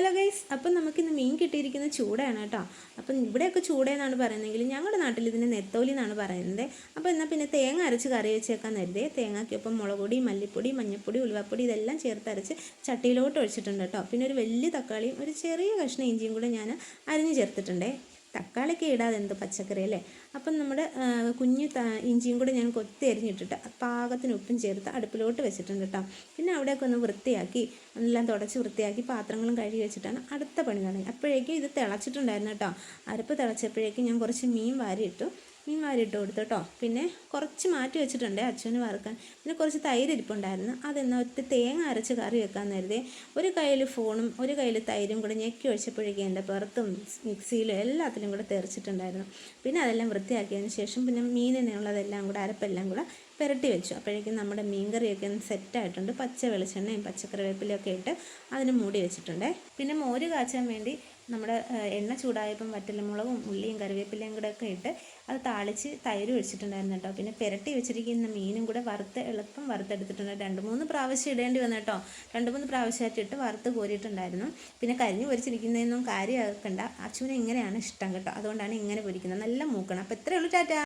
Hello guys അപ്പം നമുക്കിന്ന് മീൻ കിട്ടിയിരിക്കുന്ന ചൂടാണ് കേട്ടോ. അപ്പം ഇവിടെയൊക്കെ ചൂടയെന്നാണ് പറയുന്നതെങ്കിൽ ഞങ്ങളുടെ നാട്ടിൽ ഇതിന് നെത്തോലി എന്നാണ് പറയുന്നത്. അപ്പോൾ എന്നാൽ പിന്നെ തേങ്ങ അരച്ച് കറി വെച്ചേക്കാൻ കരുതേ. തേങ്ങയ്ക്കൊപ്പം മുളക് പൊടി മല്ലിപ്പൊടി മഞ്ഞൾപ്പൊടി ഉലുവപ്പൊടി ഇതെല്ലാം ചേർത്ത് അരച്ച് ചട്ടിയിലോട്ട് ഒഴിച്ചിട്ടുണ്ട് കേട്ടോ. പിന്നെ ഒരു വലിയ തക്കാളിയും ഒരു ചെറിയ കഷ്ണം ഇഞ്ചിയും കൂടെ ഞാൻ അരിഞ്ഞ് ചേർത്തിട്ടുണ്ടേ. തക്കാളിക്ക് ഇടാതെ എന്ത് പച്ചക്കറി അല്ലേ? അപ്പം നമ്മുടെ കുഞ്ഞു ഇഞ്ചിയും കൂടെ ഞാൻ കൊത്തി അരിഞ്ഞിട്ടിട്ട് പാകത്തിന് ഉപ്പും ചേർത്ത് അടുപ്പിലോട്ട് വെച്ചിട്ടുണ്ട് കേട്ടോ പിന്നെ അവിടെയൊക്കെ ഒന്ന് വൃത്തിയാക്കി എല്ലാം തുടച്ച് വൃത്തിയാക്കി പാത്രങ്ങളും കഴുകി വെച്ചിട്ടാണ് അടുത്ത പണി തുടങ്ങി. അപ്പോഴേക്കും ഇത് തിളച്ചിട്ടുണ്ടായിരുന്നു കേട്ടോ അരപ്പ് തിളച്ചപ്പോഴേക്കും ഞാൻ കുറച്ച് മീൻ വാരിയിട്ടു മീൻ വാരിയിട്ട് കൊടുത്തു പിന്നെ കുറച്ച് മാറ്റി വെച്ചിട്ടുണ്ട് അച്ഛന് വറുക്കാൻ. പിന്നെ കുറച്ച് തൈര് ഇരിപ്പുണ്ടായിരുന്നു. അതെന്നാൽ ഒത്തിരി തേങ്ങ അരച്ച് കറി വെക്കാൻ നേരത്തെ ഒരു കയ്യിൽ ഫോണും ഒരു കയ്യിൽ തൈരും കൂടെ ഞെക്കി ഒഴിച്ചപ്പോഴേക്കും എന്റെ പുറത്തും മിക്സിയിലും എല്ലാത്തിലും കൂടെ തെറിച്ചിട്ടുണ്ടായിരുന്നു. പിന്നെ അതെല്ലാം വൃത്തിയാക്കിയതിന് ശേഷം പിന്നെ മീനിനുള്ളതെല്ലാം കൂടെ അരപ്പെല്ലാം കൂടെ പുരട്ടി വെച്ചു. അപ്പോഴേക്കും നമ്മുടെ മീൻകറിയൊക്കെ ഒന്ന് സെറ്റായിട്ടുണ്ട് പച്ച വെളിച്ചെണ്ണയും പച്ചക്കറിവേപ്പിലയൊക്കെ ഇട്ട് അതിന് മൂടി വെച്ചിട്ടുണ്ട്. പിന്നെ മോര് കാച്ചാൻ വേണ്ടി നമ്മുടെ എണ്ണ ചൂടായപ്പം വറ്റലമുളകും ഉള്ളിയും കറിവേപ്പിലയും കൂടെ ഒക്കെ ഇട്ട് അത് താളിച്ച് തൈര് ഒഴിച്ചിട്ടുണ്ടായിരുന്നു കേട്ടോ. പിന്നെ പുരട്ടി വെച്ചിരിക്കുന്ന മീനും കൂടെ വറുത്ത് എളുപ്പം വറുത്തെടുത്തിട്ടുണ്ട്. രണ്ട് മൂന്ന് പ്രാവശ്യം ഇടേണ്ടി വന്നു കേട്ടോ. രണ്ട് മൂന്ന് പ്രാവശ്യമായിട്ട് ഇട്ട് വറുത്ത് കോരിയിട്ടുണ്ടായിരുന്നു. പിന്നെ കരിഞ്ഞ് പൊരിച്ചിരിക്കുന്നതൊന്നും കാര്യമാക്കണ്ട. അച്ഛന് ഇങ്ങനെയാണ് ഇഷ്ടം കേട്ടോ. അതുകൊണ്ടാണ് ഇങ്ങനെ പൊരിക്കുന്നത്. നല്ല മൂക്കണം. അപ്പോൾ ഇത്രയേ ഉള്ളൂ ടാറ്റ.